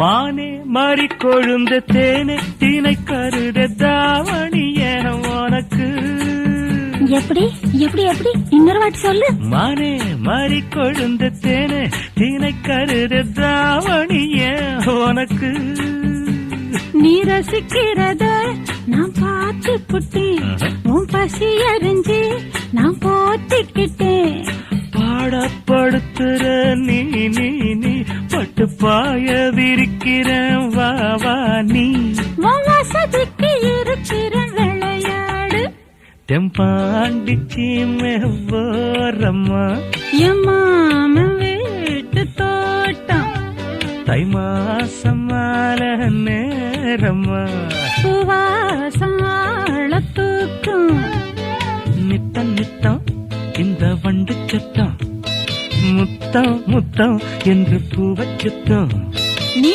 மானே மாறி கொழுந்த தேனே தீனை கருத தாவணிய உனக்கு. எப்படி எப்படி எப்படி? இன்னொரு வாட்டி சொல்லு. மானே மாறி கொழுந்த தேனே தீனை கருத தாவணிய உனக்கு. நீ ரசிக்கிறத நான் பார்த்து புட்டேன். உன் பசி அறிஞ்சு நான் போத்திக்கிட்டேன். பாடப்படுத்துற நீ நீ நீ பட்டு பாய விரிக்கிறேன் வா வா நீ வசதிக்கு இருக்கிற விளையாடு. தெம்பாண்டிச்சி மேவோரம்மா என் மாமன் வீட்டு தோட்டம். தை மாசம் மால நேரம்மா. சுவாசாள தூக்கம். நித்தம் நித்தம் இந்த வண்டு சத்தம். முத்தம் முத்தம் என்று பூவச்சுத்தம் நீ